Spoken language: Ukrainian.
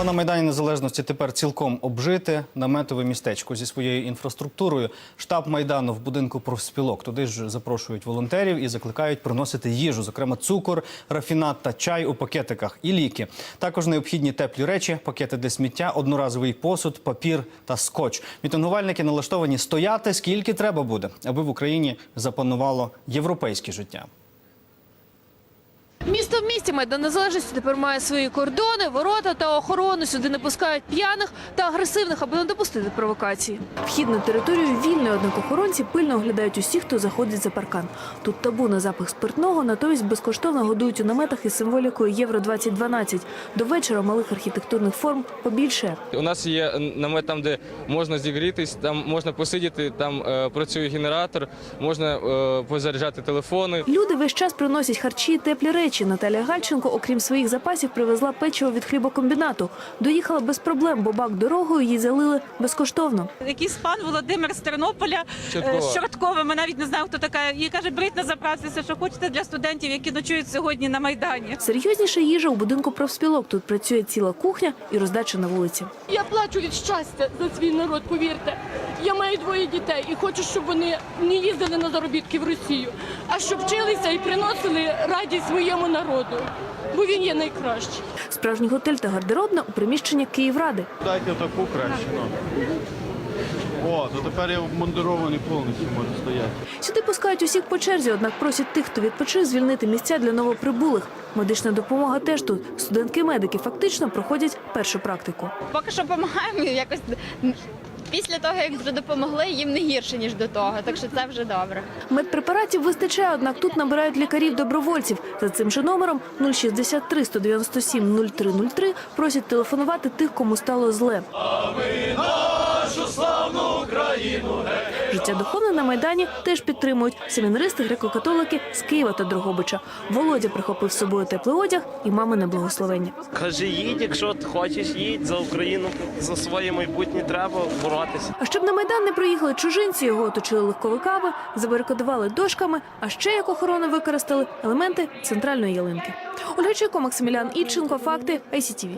Ну на Майдані Незалежності тепер цілком обжите наметове містечко зі своєю інфраструктурою. Штаб Майдану в будинку профспілок. Туди ж запрошують волонтерів і закликають приносити їжу, зокрема цукор, рафінат та чай у пакетиках і ліки. Також необхідні теплі речі, пакети для сміття, одноразовий посуд, папір та скотч. Мітингувальники налаштовані стояти скільки треба буде, аби в Україні запанувало європейське життя. Місті Майдан Незалежності тепер має свої кордони, ворота та охорону. Сюди не пускають п'яних та агресивних, аби не допустити провокації. Вхід на територію вільний, однак охоронці пильно оглядають усіх, хто заходить за паркан. Тут табу на запах спиртного, натомість безкоштовно годують у наметах із символікою Євро 2012 До вечора малих архітектурних форм побільше. У нас є намет там, де можна зігрітись, там можна посидіти, там е, працює генератор, можна е, позаряджати телефони. Люди весь час приносять харчі і теплі речі. Наталя Гальченко, окрім своїх запасів, привезла печиво від хлібокомбінату. Доїхала без проблем, бо бак дорогою їй залили безкоштовно. Якийсь пан Володимир з Тернополя е, з Чорткова. Ми навіть не знаємо, хто така. І каже, беріть на заправці все, що хочете для студентів, які ночують сьогодні на майдані. Серйозніша їжа у будинку профспілок. Тут працює ціла кухня і роздача на вулиці. Я плачу від щастя за свій народ, повірте. Я маю двоє дітей і хочу, щоб вони не їздили на заробітки в Росію, а щоб вчилися і приносили радість своєму народу, бо він є найкращий. Справжній готель та гардеробна у приміщенні Київради. Дайте таку краще. Ну. О, то тепер я обмундирований повністю можу стояти. Сюди пускають усіх по черзі, однак просять тих, хто відпочив, звільнити місця для новоприбулих. Медична допомога теж тут. Студентки-медики фактично проходять першу практику. Поки що допомагаємо якось після того, як вже допомогли, їм не гірше ніж до того. Так що це вже добре. Медпрепаратів вистачає, однак тут набирають лікарів-добровольців. За цим же номером 063 197 0303 просять телефонувати тих, кому стало зле. Життя духовне на Майдані теж підтримують семінаристи, греко-католики з Києва та Дрогобича. Володя прихопив з собою теплий одяг і мамине благословення. Каже, їдь, якщо ти хочеш, їдь за Україну, за своє майбутнє треба боротися. А щоб на Майдан не приїхали чужинці, його оточили легковиками, забарикадували дошками, а ще як охорону використали елементи центральної ялинки. Ольга Чайко, Максимілян Ільченко, факти ICTV.